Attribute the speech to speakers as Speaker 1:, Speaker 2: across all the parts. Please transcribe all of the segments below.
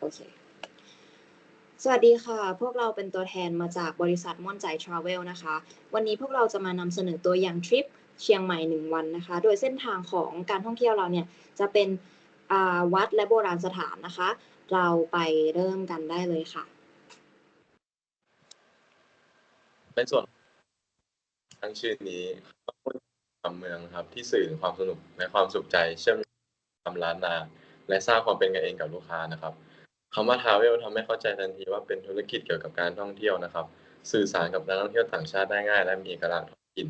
Speaker 1: โอเค สวัสดีค่ะ พวกเราเป็นตัวแทนมาจากบริษัทม่อนใจทราเวลนะคะ วันนี้พวกเราจะมานำเสนอตัวอย่างทริปเชียงใหม่หนึ่งวันนะคะ โดยเส้นทางของการท่องเที่ยวเราเนี่ยจะเป็นวัดและโบราณสถานนะคะ เราไปเริ่มกันได้เลยค่ะ
Speaker 2: เป็นส่วนทั้งชื่อนี้คำเมืองครับ ที่สื่อความสนุกและความสุขใจเชื่อมทำล้านนาและสร้างความเป็นกันเองกับลูกค้านะครับ คำว่าทราเวลทำให้เข้าใจทันทีว่าเป็นธุรกิจเกี่ยวกับการท่องเที่ยวนะครับ สื่อสารกับนักท่องเที่ยวต่างชาติได้ง่าย และมีเอกลักษณ์ท้องถิ่น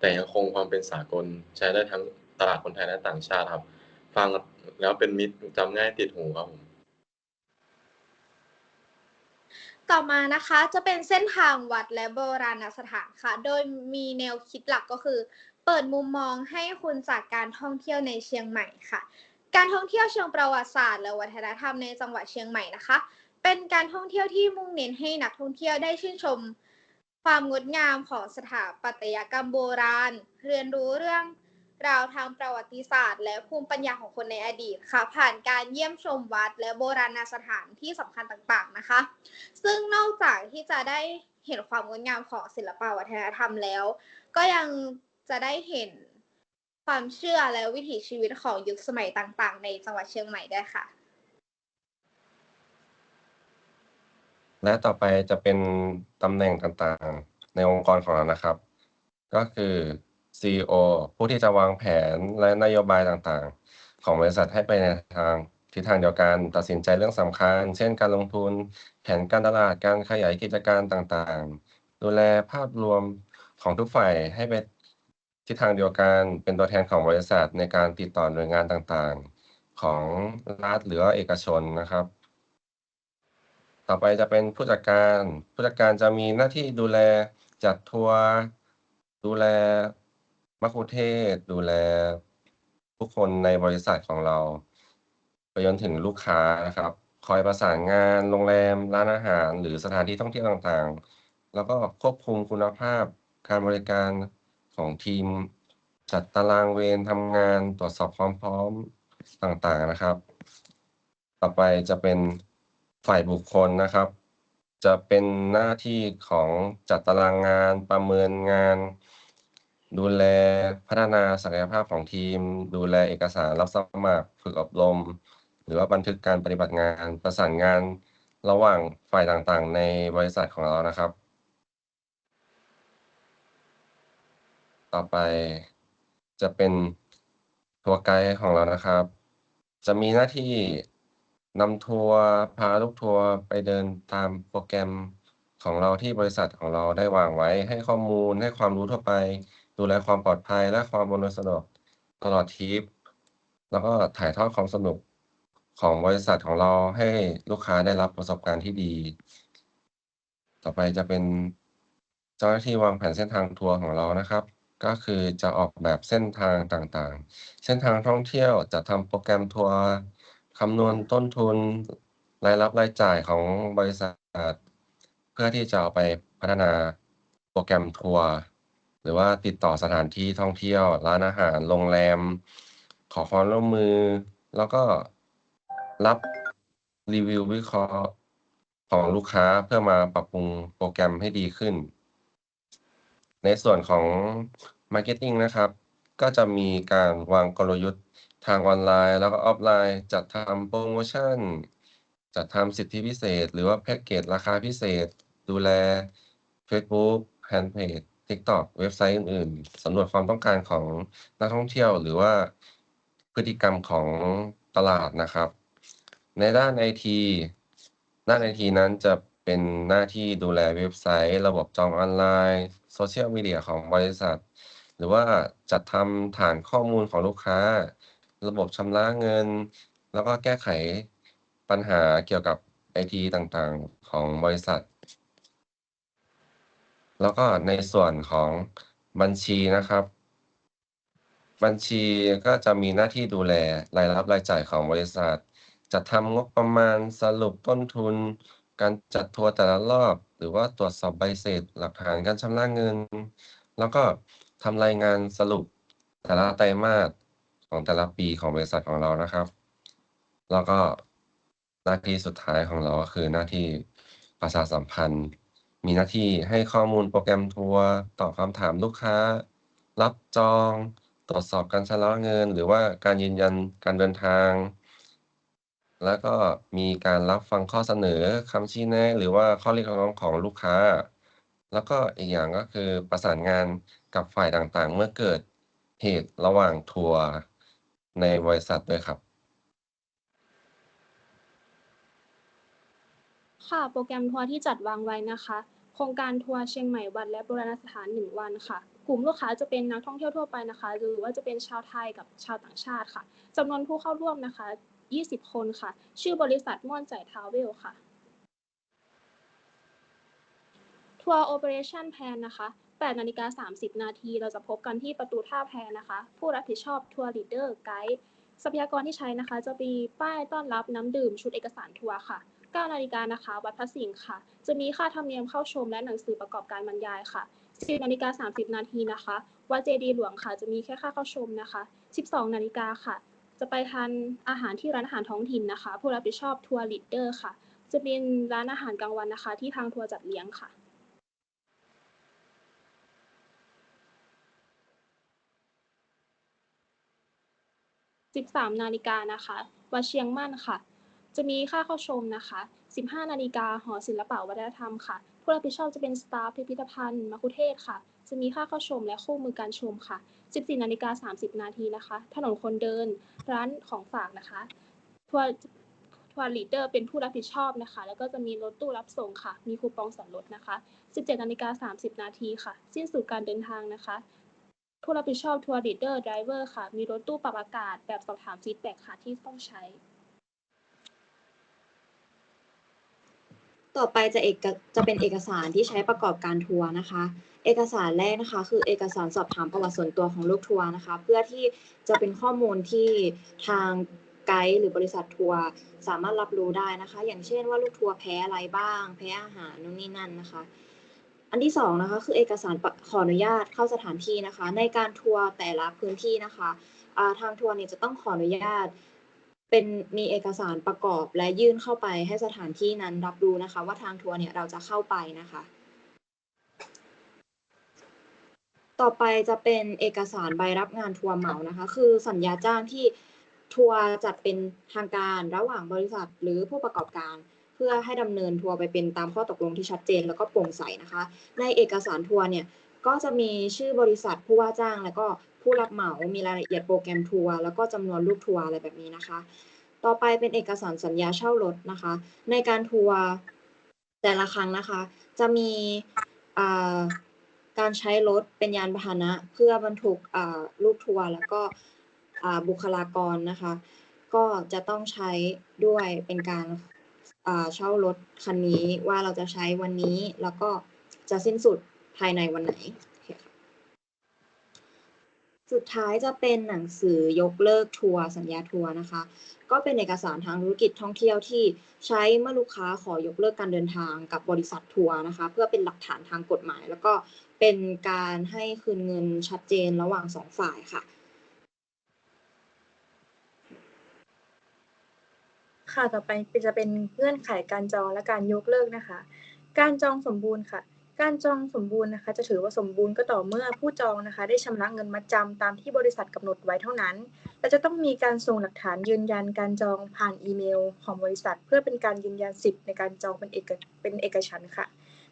Speaker 2: แต่ยังคงความเป็นสากลใช้ได้ทั้งตลาดคนไทยและต่างชาติครับ ฟังแล้วเป็นมิตรจำง่ายติดหูครับผม
Speaker 3: ต่อมานะคะจะเป็นเส้นทางวัดและโบราณสถานค่ะ โดยมีแนวคิดหลักก็คือ เปิดมุมมองให้คุณจากการท่องเที่ยวในเชียงใหม่ค่ะ การท่องเที่ยวเชิงประวัติศาสตร์และวัฒนธรรมในจังหวัดเชียงใหม่นะคะ เป็นการท่องเที่ยวที่มุ่งเน้นให้นักท่องเที่ยวได้ชื่นชม ความงดงามของสถาปัตยกรรมโบราณ เรียนรู้เรื่องราวทางประวัติศาสตร์ และภูมิปัญญาของคนในอดีตค่ะ ผ่านการเยี่ยมชมวัด และโบราณสถานที่สำคัญต่างๆนะคะ ซึ่งนอกจากที่จะได้เห็นความงดงามของศิลปวัฒนธรรมแล้ว ก็ยังจะได้เห็น ความเชื่อและวิถีชีวิตของยุคสมัยต่างๆ ในจังหวัดเชียงใหม่ได้ค่ะ
Speaker 4: และต่อไปจะเป็นตำแหน่งต่างๆ ในองค์กรของเรานะครับ ก็คือ CEO ผู้ที่จะวางแผนและนโยบายต่างๆ ของบริษัทให้ไปในทางทิศทางเดียวกันตัดสินใจเรื่องสำคัญ เช่น การลงทุน แผนการตลาดการขยายกิจการต่างๆ ดูแลภาพรวมของทุกฝ่ายให้ไป ทิศทางเดียวกันเป็นตัวแทนของบริษัทในการติดต่อหน่วยงานต่างๆ ของรัฐหรือเอกชนนะครับ ต่อไปจะเป็นผู้จัดการ ผู้จัดการจะมีหน้าที่ดูแลจัดทัวร์ดูแลมัคคุเทศดูแลผู้คนในบริษัทของเรา ไปจนถึงลูกค้านะครับ คอยประสานงานโรงแรม ร้านอาหาร หรือสถานที่ท่องเที่ยวต่างๆ แล้วก็ควบคุมคุณภาพการบริการ ของทีม จัดตารางเวรทำงานตรวจสอบความพร้อมต่างๆนะครับ ต่อไปจะเป็นฝ่ายบุคคลนะครับ จะเป็นหน้าที่ของจัดตารางงานประเมินงาน ดูแลพัฒนาศักยภาพของทีม ดูแลเอกสารรับสมัครฝึกอบรม หรือว่าบันทึกการปฏิบัติงานประสานงานระหว่างฝ่ายต่างๆ ในบริษัทของเรานะครับ ต่อไปจะเป็นทัวร์ไกด์ของเรานะครับ จะมีหน้าที่นำทัวร์พาลูกทัวร์ไปเดินตามโปรแกรมของเราที่บริษัทของเราได้วางไว้ให้ข้อมูลให้ความรู้ทั่วไป ดูแลความปลอดภัยและความอำนวยสะดวกตลอดทริป แล้วก็ถ่ายทอดความสนุกของบริษัทของเราให้ลูกค้าได้รับประสบการณ์ที่ดี ต่อไปจะเป็นเจ้าหน้าที่วางแผนเส้นทางทัวร์ของเรานะครับ ก็คือจะออกแบบเส้นทางต่างๆ เส้นทางท่องเที่ยวจะทำโปรแกรมทัวร์คำนวณต้นทุนรายรับรายจ่ายของบริษัท เพื่อที่จะเอาไปพัฒนาโปรแกรมทัวร์หรือว่าติดต่อสถานที่ท่องเที่ยว ร้านอาหารโรงแรม ขอความร่วมมือ แล้วก็รับรีวิววิเคราะห์ของลูกค้าเพื่อมาปรับปรุงโปรแกรมให้ดีขึ้น ในส่วนของ Marketing นะครับ ก็จะมีการวางกลยุทธ์ทางออนไลน์ แล้วก็ออฟไลน์ จัดทำโปรโมชั่น จัดทำสิทธิพิเศษ หรือว่าแพ็กเกจราคาพิเศษ ดูแล Facebook Fanpage TikTok เว็บไซต์อื่นๆสำรวจความต้องการของนักท่องเที่ยว หรือว่าพฤติกรรมของตลาดนะครับ ในด้านไอทีด้านไอทีนั้นจะเป็นหน้าที่ดูแลเว็บไซต์ ระบบจองออนไลน์ โซเชียลมีเดียของบริษัท หรือว่าจัดทำฐานข้อมูลของลูกค้า ระบบชำระเงิน แล้วก็แก้ไขปัญหาเกี่ยวกับไอทีต่างๆของบริษัท แล้วก็ในส่วนของบัญชีนะครับ บัญชีก็จะมีหน้าที่ดูแลรายรับรายจ่ายของบริษัท จัดทำงบประมาณสรุปต้นทุน การจัดทัวร์แต่ละรอบ หรือว่าตรวจสอบใบเสร็จหลักฐานการชำระเงิน แล้วก็ทำรายงานสรุปแต่ละไตรมาสของแต่ละปีของบริษัทของเรานะครับ แล้วก็หน้าที่สุดท้ายของเราก็คือหน้าที่ประชาสัมพันธ์ มีหน้าที่ให้ข้อมูลโปรแกรมทัวร์ตอบคำถามลูกค้า รับจอง ตรวจสอบการชำระเงิน หรือว่าการยืนยันการเดินทาง แล้วก็มีการรับฟังข้อเสนอคำชี้แนะ หรือว่าข้อเรียกร้องของลูกค้า แล้วก็อีกอย่างก็คือประสานงานกับฝ่ายต่างๆ เมื่อเกิดเหตุระหว่างทัวร์ในบริษัทด้วยครับ
Speaker 5: ค่ะโปรแกรมทัวร์ที่จัดวางไว้นะคะ โครงการทัวร์เชียงใหม่วัดและโบราณสถาน 1 วันค่ะ กลุ่มลูกค้าจะเป็นนักท่องเที่ยวทั่วไปนะคะ หรือว่าจะเป็นชาวไทยกับชาวต่างชาติค่ะจำนวนผู้เข้าร่วมนะคะ 20 คนค่ะ ชื่อบริษัทม่อนใจทราเวลค่ะทัวร์โอเปอเรชั่นแพนนะคะ8นาฬิกา30 นาที เราจะพบกันที่ประตูท่าแพนะคะ ผู้รับผิดชอบทัวร์ลีดเดอร์ไกด์ทรัพยากรที่ใช้นะคะ จะมีป้ายต้อนรับน้ำดื่มชุดเอกสารทัวร์ค่ะ 9 นาฬิกานะคะ วัดพระสิงห์ค่ะ จะมีค่าธรรมเนียมเข้าชมและหนังสือประกอบการบรรยายค่ะ10นาฬิกา30 นาทีนะคะ วัดเจดีย์หลวงค่ะ จะมีแค่ค่าเข้าชมนะคะ 12 นาฬิกาค่ะ จะไปทานอาหารที่ร้านอาหารท้องถิ่นนะคะ ผู้รับผิดชอบทัวร์ลีดเดอร์ค่ะ จะเป็นร้านอาหารกลางวันนะคะ ที่ทางทัวร์จัดเลี้ยงค่ะ 13 นาฬิกานะคะวัดเชียงมั่นค่ะ จะมีค่าเข้าชมนะคะ 15 นาฬิกาหอศิลปะวัฒนธรรมค่ะ ผู้รับผิดชอบจะเป็นสตาฟพิพิธภัณฑ์มคุเทศค่ะ จะมีค่าเข้าชมและคู่มือการชมค่ะ 14นาฬิกา30 นาทีนะคะ ถนนคนเดินร้านของฝากนะคะทัวร์ทัวร์ลีดเดอร์เป็นผู้รับผิดชอบนะคะ แล้วก็จะมีรถตู้รับส่งค่ะ มีคูปองส่วนลดนะคะ 17นาฬิกา30 นาทีค่ะ สิ้นสุดการเดินทางนะคะ ผู้รับผิดชอบทัวร์ลีดเดอร์ไดรเวอร์ค่ะ มีรถตู้ปรับอากาศแบบสอบถามฟีดแบ็กค่ะที่ต้องใช้
Speaker 1: ต่อไปจะเอกจะเป็นเอกสารที่ใช้ประกอบการทัวร์นะคะ เอกสารแรกนะคะ คือเอกสารสอบถามประวัติส่วนตัวของลูกทัวร์นะคะ เพื่อที่จะเป็นข้อมูลที่ทางไกด์หรือบริษัททัวร์สามารถรับรู้ได้นะคะ อย่างเช่นว่าลูกทัวร์แพ้อะไรบ้าง แพ้อาหารนู่นนี่นั่นนะคะ อันที่สองนะคะคือเอกสารขออนุญาตเข้าสถานที่นะคะ ในการทัวร์แต่ละพื้นที่นะคะาทางทัวร์เนี่ยจะต้องขออนุญาตเป็นมีเอกสารประกอบและยื่นเข้าไปให้สถานที่นั้นรับรู้นะคะ ว่าทางทัวร์เนี่ยเราจะเข้าไปนะคะ ต่อไปจะเป็นเอกสารใบรับงานทัวร์เหมานะคะ คือสัญญาจ้างที่ทัวร์จัดเป็นทางการระหว่างบริษัทหรือผู้ประกอบการ เพื่อให้ดำเนินทัวร์ไปเป็นตามข้อตกลงที่ชัดเจนแล้วก็โปร่งใสนะคะ ในเอกสารทัวร์เนี่ยก็จะมีชื่อบริษัทผู้ว่าจ้าง แล้วก็ผู้รับเหมา มีรายละเอียดโปรแกรมทัวร์แล้วก็จำนวนลูกทัวร์อะไรแบบนี้นะคะ ต่อไปเป็นเอกสารสัญญาเช่ารถนะคะ ในการทัวร์แต่ละครั้งนะคะ จะมีอ่า การใช้รถเป็นยานพาหนะ เพื่อบรรทุกลูกทัวร์แล้วก็บุคลากรนะคะ ก็จะต้องใช้ด้วยเป็นการเช่ารถคันนี้ว่าเราจะใช้วันนี้แล้วก็จะสิ้นสุดภายในวันไหน สุดท้ายจะเป็นหนังสือยกเลิกทัวร์สัญญาทัวร์นะคะ ก็เป็นเอกสารทางธุรกิจท่องเที่ยวที่ใช้เมื่อลูกค้าขอยกเลิกการเดินทางกับบริษัททัวร์นะคะ เพื่อเป็นหลักฐานทางกฎหมาย แล้วก็เป็นการให้คืนเงินชัดเจนระหว่างสองฝ่ายค่ะ
Speaker 6: ค่ะต่อไปจะเป็นเงื่อนไขการจองและการยกเลิกนะคะ การจองสมบูรณ์ค่ะ การจองสมบูรณ์นะคะ จะถือว่าสมบูรณ์ก็ต่อเมื่อผู้จองนะคะ ได้ชำระเงินมัดจำตามที่บริษัทกำหนดไว้เท่านั้น และจะต้องมีการส่งหลักฐานยืนยันการจองผ่านอีเมล ของบริษัท เพื่อเป็นการยืนยันสิทธิ์ในการจองเป็นเอกเป็นเอกฉันท์ค่ะ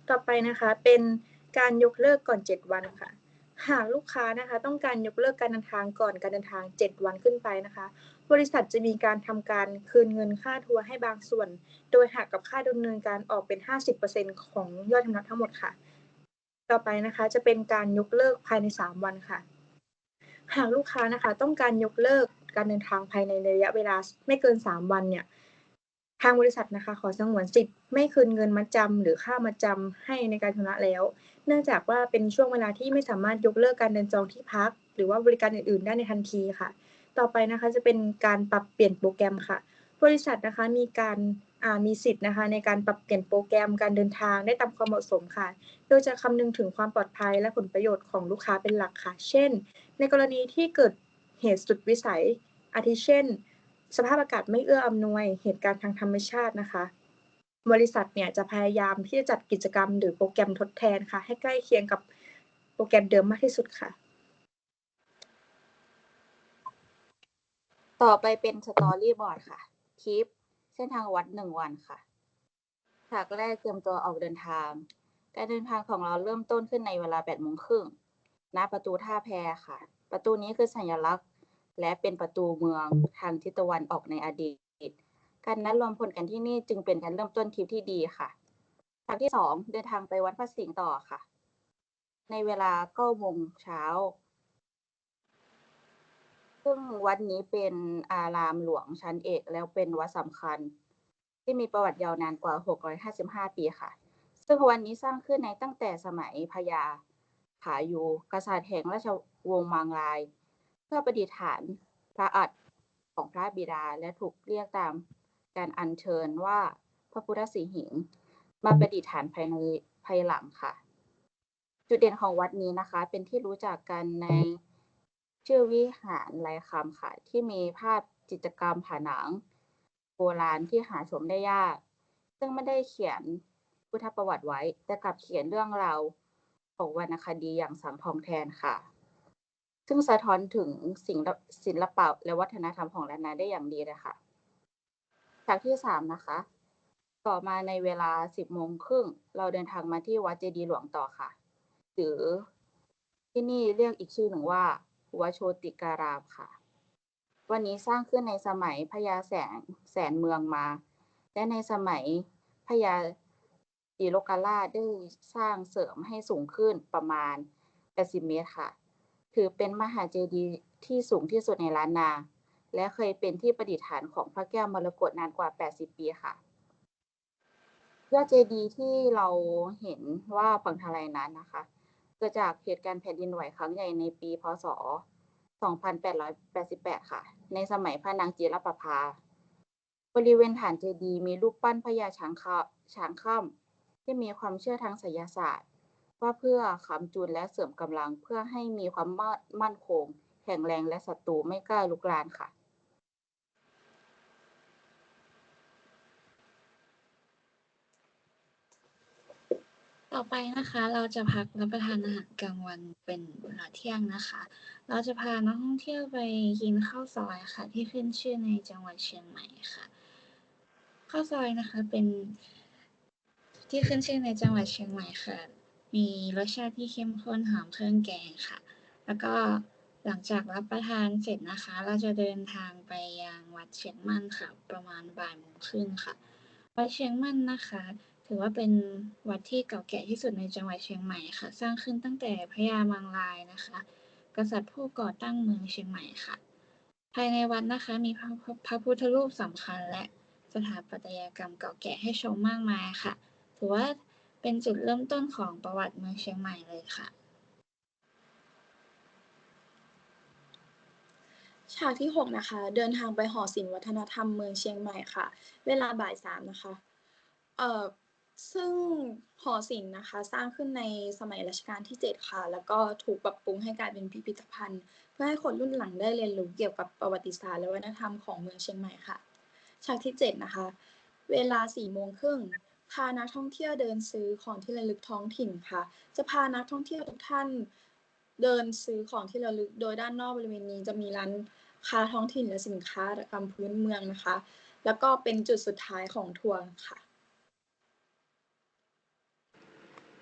Speaker 6: ต่อไปนะคะเป็นการยกเลิกก่อน 7 วันค่ะ หากลูกค้านะคะ ต้องการยกเลิกการเดินทางก่อนการเดินทาง 7 วันขึ้นไปนะคะ บริษัทจะมีการทำการคืนเงินค่าทัวร์ให้บางส่วน โดยหักกับค่าดำเนินการออกเป็น 50%ของยอดชำระทั้งหมดค่ะ ต่อไปนะคะจะเป็นการยกเลิกภายใน 3 วันค่ะ หากลูกค้านะคะ ต้องการยกเลิกการเดินทางภายในระยะเวลาไม่เกิน 3 วันเนี่ยทางบริษัทนะคะขอสงวนสิทธิ์ไม่คืนเงินมัดจำหรือค่ามัดจำให้ในการชำระแล้ว เนื่องจากว่าเป็นช่วงเวลาที่ไม่สามารถยกเลิกการเดินจองที่พัก หรือว่าบริการอื่น ๆ ได้ในทันทีค่ะ ต่อไปนะคะจะเป็นการปรับเปลี่ยนโปรแกรมค่ะ บริษัทนะคะมีการมีสิทธิ์นะคะในการปรับเปลี่ยนโปรแกรมการเดินทางได้ตามความเหมาะสมค่ะ โดยจะคำนึงถึงความปลอดภัยและผลประโยชน์ของลูกค้าเป็นหลักค่ะ เช่น ในกรณีที่เกิดเหตุสุดวิสัย อาทิเช่น สภาพอากาศไม่เอื้ออำนวย เหตุการณ์ทางธรรมชาตินะคะ บริษัทเนี่ยจะพยายามที่จะจัดกิจกรรม หรือโปรแกรมทดแทนค่ะ ให้ใกล้เคียงกับโปรแกรมเดิมมากที่สุดค่ะ
Speaker 7: ต่อไปเป็นสตอรี่บอร์ดค่ะ คลิป เส้นทางวัดหนึ่งวันค่ะ ฉากแรกเตรียมตัวออกเดินทาง การเดินทางของเราเริ่มต้นขึ้นในเวลา8โมงครึ่งณประตูท่าแพค่ะ ประตูนี้คือสัญลักษณ์ และเป็นประตูเมืองทางทิศตะวันออกในอดีต การนัดรวมพลกันที่นี่จึงเป็นการเริ่มต้นทริปที่ดีค่ะฉากที่สองเดินทางไปวัดพระสิงห์ต่อค่ะ ในเวลา9โมงเช้า ซึ่งวัดนี้เป็นอารามหลวงชั้นเอกแล้วเป็นวัดสำคัญ ที่มีประวัติยาวนานกว่า 655 ปีค่ะ ซึ่งวัดนี้สร้างขึ้นในตั้งแต่สมัยพญาผายูกษัตริย์แห่งราชวงศ์มังราย เพื่อประดิษฐานพระอัฐของพระบิดาและถูกเรียกตามการอัญเชิญว่าพระพุทธสีหิง มาประดิษฐานภายในภายหลังค่ะ จุดเด่นของวัดนี้นะคะ เป็นที่รู้จักกันใน ชื่อวิหารลายคำค่ะ ที่มีภาพจิตรกรรมผนังโบราณที่หาชมได้ยาก ซึ่งไม่ได้เขียนพุทธประวัติไว้ แต่กลับเขียนเรื่องราวของวรรณคดีอย่างสังทองแทนค่ะ ซึ่งสะท้อนถึงสิ่งศิลปะและวัฒนธรรมของล้านนาได้อย่างดีเลยค่ะฉากที่สามนะคะ ต่อมาในเวลาสิบโมงครึ่งเราเดินทางมาที่วัดเจดีย์หลวงต่อค่ะ หรือที่นี่เรียกอีกชื่อหนึ่งว่า วโชติการามค่ะ วันนี้สร้างขึ้นในสมัยพญาแสนแสนเมืองมา และในสมัยพญาจีโลการาได้สร้างเสริมให้สูงขึ้นประมาณ 80 เมตรค่ะ ถือเป็นมหาเจดีย์ที่สูงที่สุดในล้านนา และเคยเป็นที่ประดิษฐานของพระแก้วมรกตนานกว่า 80 ปีค่ะยอดเจดีย์ที่เราเห็นว่าพังทลายนั้นนะคะ เกิดจากเหตุการณ์แผ่นดินไหวครั้งใหญ่ในปีพศ 2888 ค่ะ ในสมัยพระนางจิรประภา บริเวณฐานเจดีย์มีรูปปั้นพญาช้างคาช้างค่ำที่มีความเชื่อทางไสยศาสตร์ ว่าเพื่อค้ำจุนและเสริมกำลังเพื่อให้มีความมั่นมั่นคง แข็งแรงและศัตรูไม่กล้าลุกลานค่ะ
Speaker 8: ต่อไปนะคะเราจะพักรับประทานอาหารกลางวันเป็นเวลาเที่ยงนะคะ เราจะพานักท่องเที่ยวไปกินข้าวซอยค่ะ ที่ขึ้นชื่อในจังหวัดเชียงใหม่ค่ะ ข้าวซอยนะคะเป็นที่ขึ้นชื่อในจังหวัดเชียงใหม่ค่ะ มีรสชาติที่เข้มข้นหอมเครื่องแกงค่ะ แล้วก็หลังจากรับประทานเสร็จนะคะ เราจะเดินทางไปยังวัดเชียงมั่นค่ะ ประมาณบ่ายโมงครึ่งค่ะ วัดเชียงมั่นนะคะ ถือว่าเป็นวัดที่เก่าแก่ที่สุดในจังหวัดเชียงใหม่ค่ะ สร้างขึ้นตั้งแต่พระยามังรายนะคะ กษัตริย์ผู้ก่อตั้งเมืองเชียงใหม่ค่ะ ภายในวัดนะคะมีพระพระพุทธรูปสำคัญ และสถาปัตยกรรมเก่าแก่ให้ชมมากมายค่ะ ถือว่าเป็นจุดเริ่มต้นของประวัติเมืองเชียงใหม่เลยค่ะ
Speaker 6: ฉากที่ 6 นะคะ เดินทางไปหอศิลป์วัฒนธรรมเมืองเชียงใหม่ค่ะ เวลาบ่ายสามนะคะ เอ่อ ซึ่งหอศิลป์นะคะสร้างขึ้นในสมัยรัชกาลที่ 7 ค่ะ แล้วก็ถูกปรับปรุงให้กลายเป็นพิพิธภัณฑ์ เพื่อให้คนรุ่นหลังได้เรียนรู้เกี่ยวกับประวัติศาสตร์และวัฒนธรรมของเมืองเชียงใหม่ค่ะ ฉากที่ 7 นะคะ เวลา4โมงครึ่งพานักท่องเที่ยวเดินซื้อของที่ระลึกท้องถิ่นค่ะ จะพานักท่องเที่ยวทุกท่านเดินซื้อของที่ระลึก โดยด้านนอกบริเวณนี้จะมีร้านค้าท้องถิ่นและสินค้าประจำพื้นเมืองนะคะ แล้วก็เป็นจุดสุดท้ายของทัวร์ค่ะ